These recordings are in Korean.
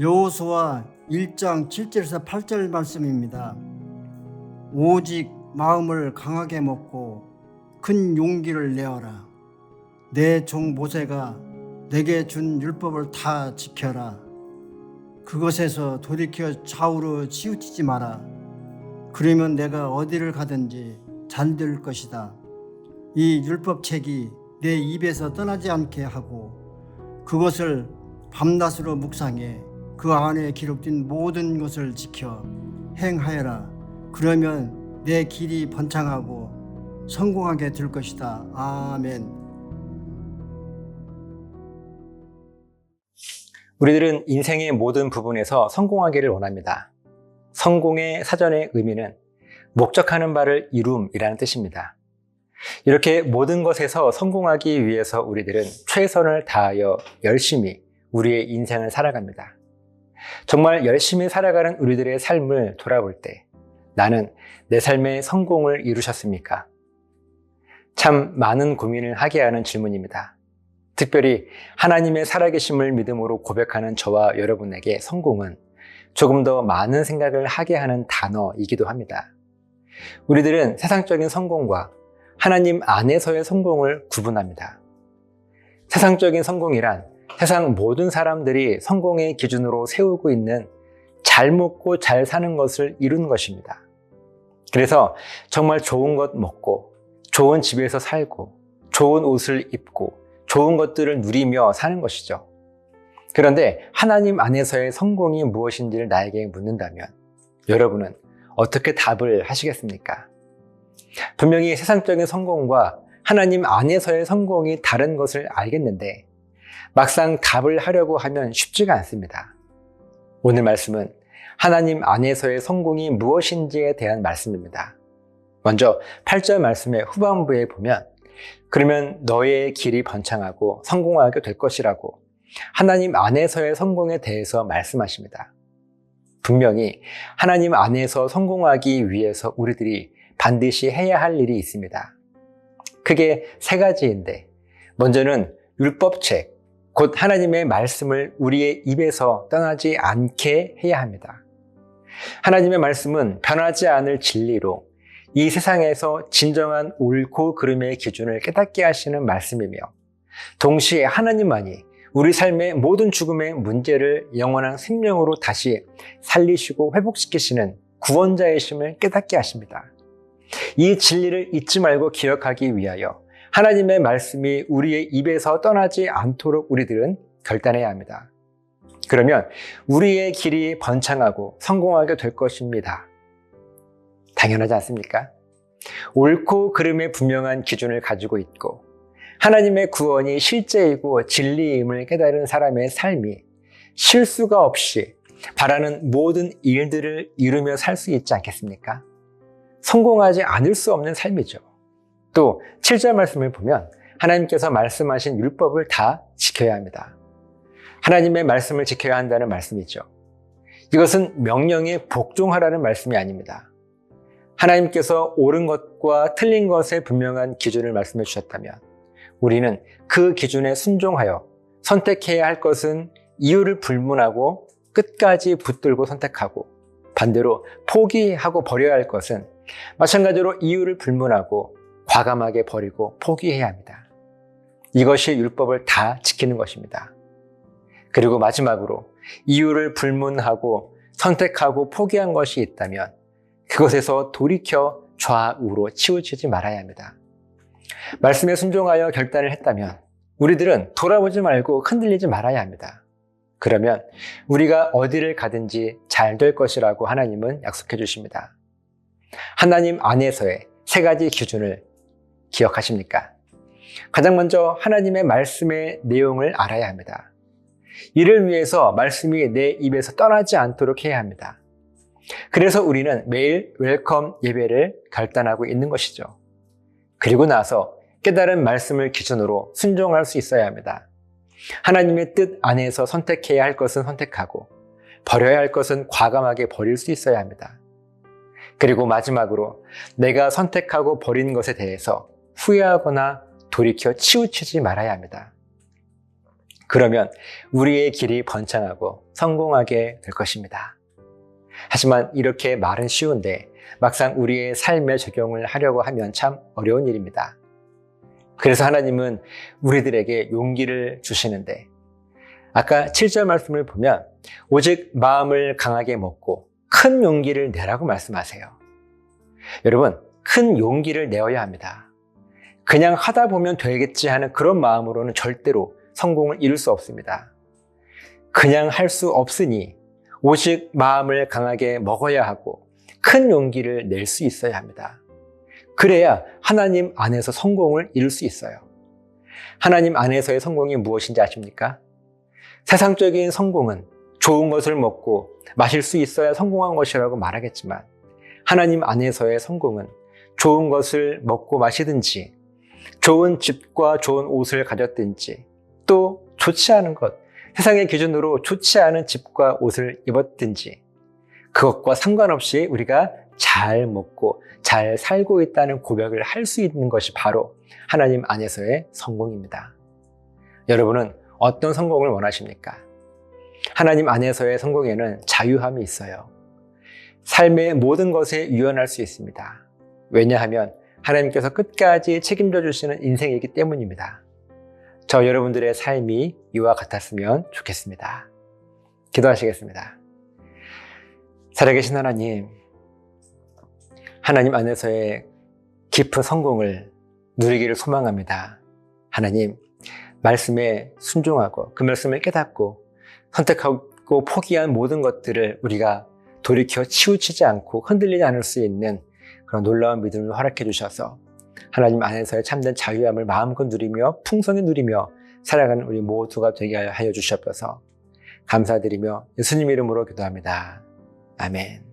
여호수아 1장 7절에서 8절 말씀입니다. 오직 마음을 강하게 먹고 큰 용기를 내어라. 내 종 모세가 내게 준 율법을 다 지켜라. 그것에서 돌이켜 좌우로 치우치지 마라. 그러면 내가 어디를 가든지 잘 될 것이다. 이 율법책이 내 입에서 떠나지 않게 하고 그것을 밤낮으로 묵상해 그 안에 기록된 모든 것을 지켜 행하여라. 그러면 내 길이 번창하고 성공하게 될 것이다. 아멘. 우리들은 인생의 모든 부분에서 성공하기를 원합니다. 성공의 사전의 의미는 목적하는 바를 이룸이라는 뜻입니다. 이렇게 모든 것에서 성공하기 위해서 우리들은 최선을 다하여 열심히 우리의 인생을 살아갑니다. 정말 열심히 살아가는 우리들의 삶을 돌아볼 때 나는 내 삶의 성공을 이루셨습니까? 참 많은 고민을 하게 하는 질문입니다. 특별히 하나님의 살아계심을 믿음으로 고백하는 저와 여러분에게 성공은 조금 더 많은 생각을 하게 하는 단어이기도 합니다. 우리들은 세상적인 성공과 하나님 안에서의 성공을 구분합니다. 세상적인 성공이란 세상 모든 사람들이 성공의 기준으로 세우고 있는 잘 먹고 잘 사는 것을 이룬 것입니다. 그래서 정말 좋은 것 먹고 좋은 집에서 살고 좋은 옷을 입고 좋은 것들을 누리며 사는 것이죠. 그런데 하나님 안에서의 성공이 무엇인지를 나에게 묻는다면 여러분은 어떻게 답을 하시겠습니까? 분명히 세상적인 성공과 하나님 안에서의 성공이 다른 것을 알겠는데 막상 답을 하려고 하면 쉽지가 않습니다. 오늘 말씀은 하나님 안에서의 성공이 무엇인지에 대한 말씀입니다. 먼저 8절 말씀의 후반부에 보면 그러면 너의 길이 번창하고 성공하게 될 것이라고 하나님 안에서의 성공에 대해서 말씀하십니다. 분명히 하나님 안에서 성공하기 위해서 우리들이 반드시 해야 할 일이 있습니다. 크게 세 가지인데, 먼저는 율법책, 곧 하나님의 말씀을 우리의 입에서 떠나지 않게 해야 합니다. 하나님의 말씀은 변하지 않을 진리로 이 세상에서 진정한 옳고 그름의 기준을 깨닫게 하시는 말씀이며, 동시에 하나님만이 우리 삶의 모든 죽음의 문제를 영원한 생명으로 다시 살리시고 회복시키시는 구원자이심을 깨닫게 하십니다. 이 진리를 잊지 말고 기억하기 위하여 하나님의 말씀이 우리의 입에서 떠나지 않도록 우리들은 결단해야 합니다. 그러면 우리의 길이 번창하고 성공하게 될 것입니다. 당연하지 않습니까? 옳고 그름의 분명한 기준을 가지고 있고 하나님의 구원이 실제이고 진리임을 깨달은 사람의 삶이 실수가 없이 바라는 모든 일들을 이루며 살 수 있지 않겠습니까? 성공하지 않을 수 없는 삶이죠. 또 7절 말씀을 보면 하나님께서 말씀하신 율법을 다 지켜야 합니다. 하나님의 말씀을 지켜야 한다는 말씀이죠. 이것은 명령에 복종하라는 말씀이 아닙니다. 하나님께서 옳은 것과 틀린 것의 분명한 기준을 말씀해 주셨다면 우리는 그 기준에 순종하여 선택해야 할 것은 이유를 불문하고 끝까지 붙들고 선택하고 반대로 포기하고 버려야 할 것은 마찬가지로 이유를 불문하고 과감하게 버리고 포기해야 합니다. 이것이 율법을 다 지키는 것입니다. 그리고 마지막으로 이유를 불문하고 선택하고 포기한 것이 있다면 그것에서 돌이켜 좌우로 치우치지 말아야 합니다. 말씀에 순종하여 결단을 했다면 우리들은 돌아보지 말고 흔들리지 말아야 합니다. 그러면 우리가 어디를 가든지 잘 될 것이라고 하나님은 약속해 주십니다. 하나님 안에서의 세 가지 기준을 기억하십니까? 가장 먼저 하나님의 말씀의 내용을 알아야 합니다. 이를 위해서 말씀이 내 입에서 떠나지 않도록 해야 합니다. 그래서 우리는 매일 웰컴 예배를 결단하고 있는 것이죠. 그리고 나서 깨달은 말씀을 기준으로 순종할 수 있어야 합니다. 하나님의 뜻 안에서 선택해야 할 것은 선택하고 버려야 할 것은 과감하게 버릴 수 있어야 합니다. 그리고 마지막으로 내가 선택하고 버린 것에 대해서 후회하거나 돌이켜 치우치지 말아야 합니다. 그러면 우리의 길이 번창하고 성공하게 될 것입니다. 하지만 이렇게 말은 쉬운데 막상 우리의 삶에 적용을 하려고 하면 참 어려운 일입니다. 그래서 하나님은 우리들에게 용기를 주시는데 아까 7절 말씀을 보면 오직 마음을 강하게 먹고 큰 용기를 내라고 말씀하세요. 여러분, 큰 용기를 내어야 합니다. 그냥 하다 보면 되겠지 하는 그런 마음으로는 절대로 성공을 이룰 수 없습니다. 그냥 할 수 없으니 오직 마음을 강하게 먹어야 하고 큰 용기를 낼 수 있어야 합니다. 그래야 하나님 안에서 성공을 이룰 수 있어요. 하나님 안에서의 성공이 무엇인지 아십니까? 세상적인 성공은 좋은 것을 먹고 마실 수 있어야 성공한 것이라고 말하겠지만 하나님 안에서의 성공은 좋은 것을 먹고 마시든지 좋은 집과 좋은 옷을 가졌든지 또 좋지 않은 것, 세상의 기준으로 좋지 않은 집과 옷을 입었든지 그것과 상관없이 우리가 잘 먹고 잘 살고 있다는 고백을 할 수 있는 것이 바로 하나님 안에서의 성공입니다. 여러분은 어떤 성공을 원하십니까? 하나님 안에서의 성공에는 자유함이 있어요. 삶의 모든 것에 유연할 수 있습니다. 왜냐하면 하나님께서 끝까지 책임져 주시는 인생이기 때문입니다. 저 여러분들의 삶이 이와 같았으면 좋겠습니다. 기도하시겠습니다. 살아계신 하나님, 하나님 안에서의 깊은 성공을 누리기를 소망합니다. 하나님, 말씀에 순종하고 그 말씀을 깨닫고 선택하고 포기한 모든 것들을 우리가 돌이켜 치우치지 않고 흔들리지 않을 수 있는 그런 놀라운 믿음을 허락해 주셔서 하나님 안에서의 참된 자유함을 마음껏 누리며 풍성히 누리며 살아가는 우리 모두가 되게 하여 주시옵소서 감사드리며 예수님 이름으로 기도합니다. 아멘.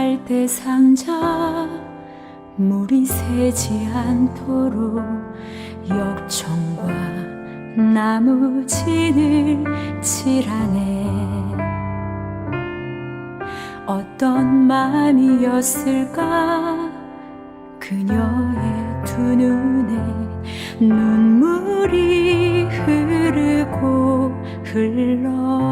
갈대 상자 물이 새지 않도록 역청과 나무 진을 칠하네. 어떤 마음이었을까? 그녀의 두 눈에 눈물이 흐르고 흘러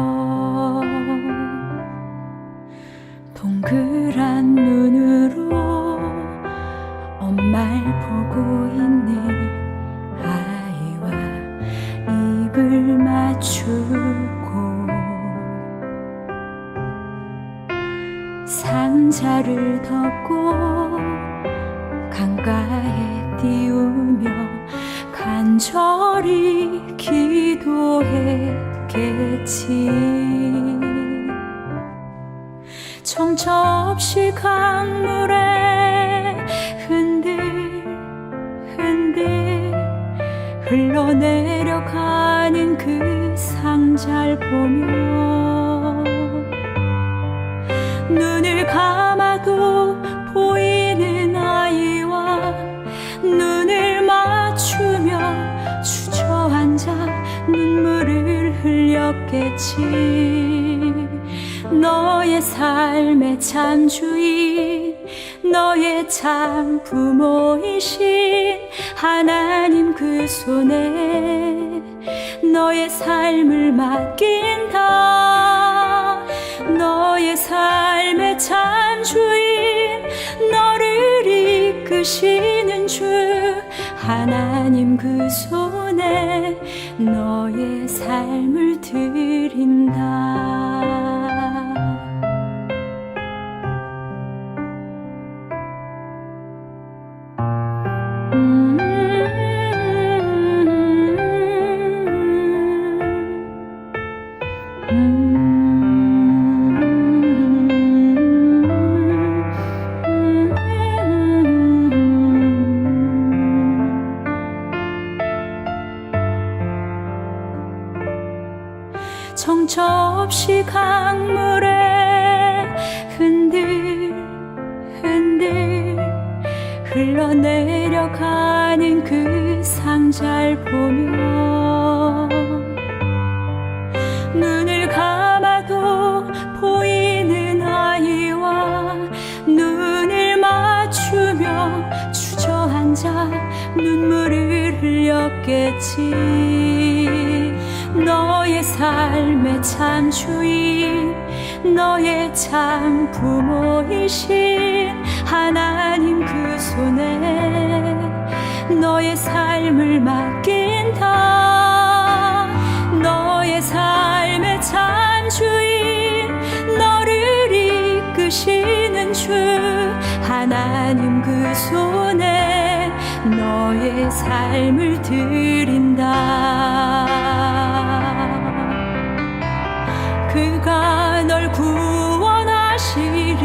간절히 기도했겠지. 정처 없이 강물에 흔들 흔들 흘러내려가는 그 상자를 보며 눈을 감아도 흘렸겠지. 너의 삶의 참 주인 너의 참 부모이신 하나님 그 손에 너의 삶을 맡긴다. 너의 삶의 참 주인 너를 이끄시는 주 하나님 그 손에 너의 삶을 드린다 흘러내려가는 그 상자를 보며 눈을 감아도 보이는 아이와 눈을 맞추며 주저앉아 눈물을 흘렸겠지. 너의 삶의 참 주인 너의 참 부모이신 하나님 그 손에 너의 삶을 맡긴다 너의 삶의 참 주인 너를 이끄시는 주 하나님 그 손에 너의 삶을 드린다. 그가 널 구원하시리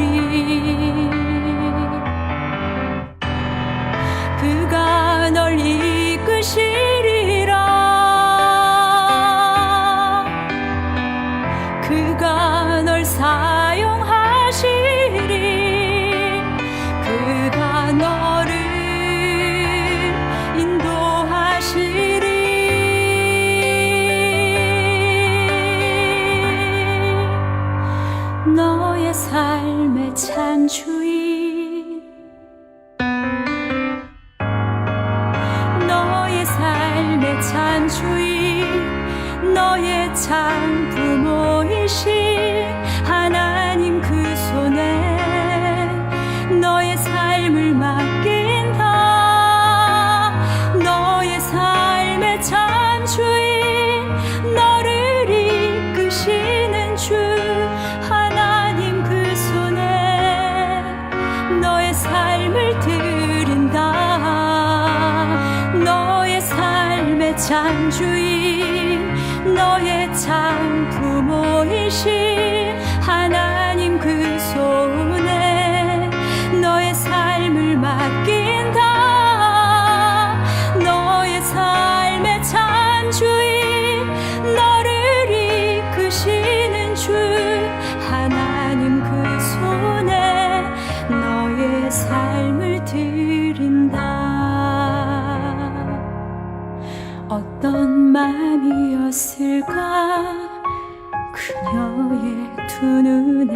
그녀의 두 눈에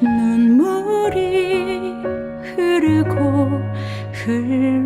눈물이 흐르고 흘러